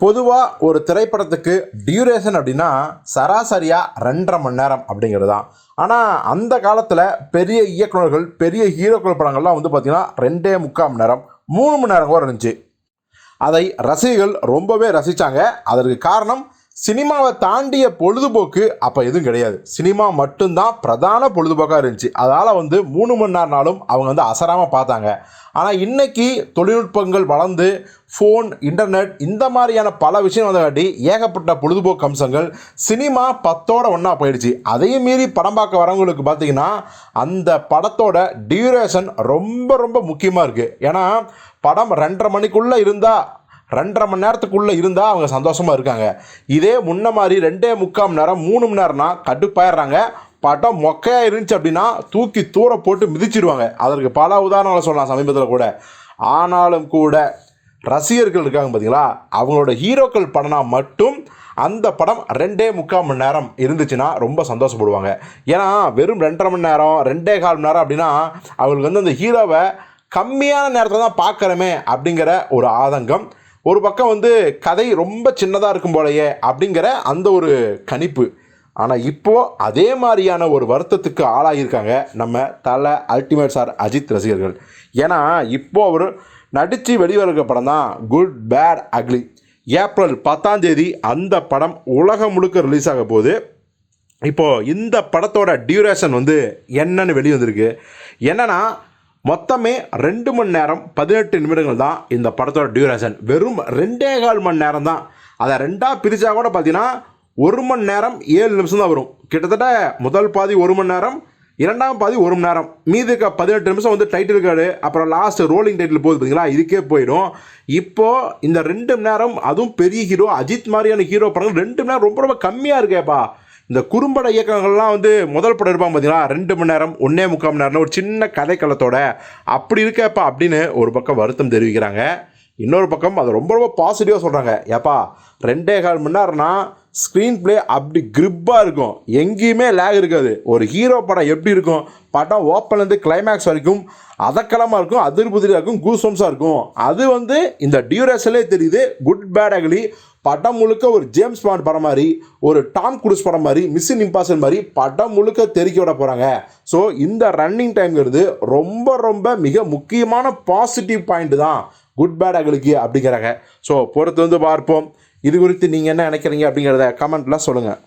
பொதுவாக ஒரு திரைப்படத்துக்கு டியூரேஷன் அப்படின்னா சராசரியாக ரெண்டரை மணி நேரம் அப்படிங்கிறது தான் ஆனால் அந்த காலத்தில் பெரிய இயக்குனர்கள் பெரிய ஹீரோக்கள் படங்கள்லாம் வந்து பார்த்திங்கன்னா ரெண்டே முக்கால் மணி நேரம் மூணு மணி நேரம் கூட இருந்துச்சு. அதை ரசிகர்கள் ரொம்பவே ரசித்தாங்க அதற்கு காரணம் சினிமாவை தாண்டிய பொழுதுபோக்கு அப்போ எதுவும் கிடையாது. சினிமா மட்டும்தான் பிரதான பொழுதுபோக்காக இருந்துச்சு. அதனால் வந்து மூணு மணி நேரம்னாலும் அவங்க வந்து அசராமல் பார்த்தாங்க. ஆனால் இன்றைக்கி தொழில்நுட்பங்கள் வளர்ந்து ஃபோன் இன்டர்நெட் இந்த மாதிரியான பல விஷயம் வந்தாட்டி ஏகப்பட்ட பொழுதுபோக்கு அம்சங்கள் சினிமா பத்தோட ஒன்றா போயிடுச்சு. அதையும் மீறி படம் பார்க்க வரவங்களுக்கு பார்த்தீங்கன்னா அந்த படத்தோட டியூரேஷன் ரொம்ப ரொம்ப முக்கியமாக இருக்குது ஏன்னா படம் ரெண்டரை மணிக்குள்ளே இருந்தால் ரெண்டரை மணி நேரத்துக்குள்ளே இருந்தால் அவங்க சந்தோஷமாக இருக்காங்க. இதே முன்ன மாதிரி ரெண்டே முக்கால் மணி நேரம் மூணு மணி நேரம்னா கடுப்பாயிடுறாங்க. படம் மொக்கையாக இருந்துச்சு அப்படின்னா தூக்கி தூர போட்டு மிதிச்சிடுவாங்க அதற்கு பல உதாரணங்களை சொல்லலாம் சமீபத்தில் கூட. ஆனாலும் கூட ரசிகர்கள் இருக்காங்க பார்த்தீங்களா அவங்களோட ஹீரோக்கள் படம்னா மட்டும் அந்த படம் ரெண்டே முக்கால் மணி நேரம் இருந்துச்சுன்னா ரொம்ப சந்தோஷப்படுவாங்க. ஏன்னா வெறும் ரெண்டரை மணி நேரம் ரெண்டே கால் மணி நேரம் அப்படின்னா அவங்களுக்கு வந்து அந்த ஹீரோவை கம்மியான நேரத்தில் தான் பார்க்குறமே அப்படிங்கிற ஒரு ஆதங்கம் ஒரு பக்கம் வந்து கதை ரொம்ப சின்னதாக இருக்கும் போலயே அப்படிங்கிற அந்த ஒரு கணிப்பு. ஆனால் இப்போது அதே மாதிரியான ஒரு வருத்தத்துக்கு ஆளாகியிருக்காங்க நம்ம தலை அல்டிமேட் சார் அஜித் ரசிகர்கள். ஏன்னா இப்போ அவர் நடித்து வெளிவருகிற படம் தான் குட் பேட் அக்லி ஏப்ரல் பத்தாம் தேதி அந்த படம் உலகம் முழுக்க ரிலீஸ் ஆக போகுது. இப்போது இந்த படத்தோட டியூரேஷன் வந்து என்னன்னு வெளிவந்திருக்கு. வந்திருக்கு மொத்தமே ரெண்டு மணி நேரம் பதினெட்டு நிமிடங்கள் தான் இந்த படத்தோட டியூரேஷன் வெறும் ரெண்டே கால் மணி நேரம் தான். அதை ரெண்டாக பிரித்தா கூட பார்த்தீங்கன்னா ஒரு மணி நேரம் ஏழு நிமிஷம் தான் வரும். கிட்டத்தட்ட முதல் பாதி ஒரு மணி நேரம் இரண்டாம் பாதி ஒரு மணி நேரம். மீதி இருக்க பதினெட்டு நிமிஷம் வந்து டைட்டில் கார்டு அப்புறம் லாஸ்ட் ரோலிங் டைட்டில் போகுது பார்த்தீங்களா இதுக்கே போயிடும். இப்போது இந்த ரெண்டு மணி நேரம் அதுவும் பெரிய ஹீரோ அஜித் மாதிரியான ஹீரோ படங்கள் ரெண்டு மணி நேரம் ரொம்ப ரொம்ப கம்மியாக இருக்கேப்பா. இந்த குறும்பட இயக்கங்கள்லாம் வந்து முதல் படம் இருப்பாங்க பார்த்தீங்களா ரெண்டு மணி நேரம் ஒன்றே முக்கால் மணி நேரம்னு ஒரு சின்ன கதைக்களத்தோட அப்படி இருக்கேப்பா அப்படின்னு ஒரு பக்கம் வருத்தம் தெரிவிக்கிறாங்க. இன்னொரு பக்கம் அதை ரொம்ப ரொம்ப பாசிட்டிவாக சொல்கிறாங்க ஏப்பா ரெண்டே கால் மணி நேரம்னா ஸ்க்ரீன் ப்ளே அப்படி கிரிப்பாக இருக்கும். எங்கேயுமே லேக் இருக்காது. ஒரு ஹீரோ படம் எப்படி இருக்கும்? படம் ஓப்பன்லேருந்து கிளைமேக்ஸ் வரைக்கும் அதக்கலமாக இருக்கும் அதிர்புதிரியாக இருக்கும் கூசம்ஸாக இருக்கும். அது வந்து இந்த டியூரேஷன்லேயே தெரியுது. குட் பேட் அகலி படம் முழுக்க ஒரு ஜேம்ஸ் பாண்ட் படம் மாதிரி ஒரு டாம் குரூஸ் படம் மாதிரி மிஸ்ஸின் இம்பாசன் மாதிரி படம் முழுக்க தெறிக்க விட போகிறாங்க ஸோ இந்த ரன்னிங் டைம்ங்கிறது ரொம்ப ரொம்ப மிக முக்கியமான பாசிட்டிவ் பாயிண்ட் தான். குட் பேட் அகலுக்கு அப்படிங்கிறாங்க. ஸோ பொறுத்து வந்து பார்ப்போம். இது குறித்து நீங்கள் என்ன நினைக்கிறீங்க அப்படிங்கிறத கமெண்ட்டில் சொல்லுங்கள்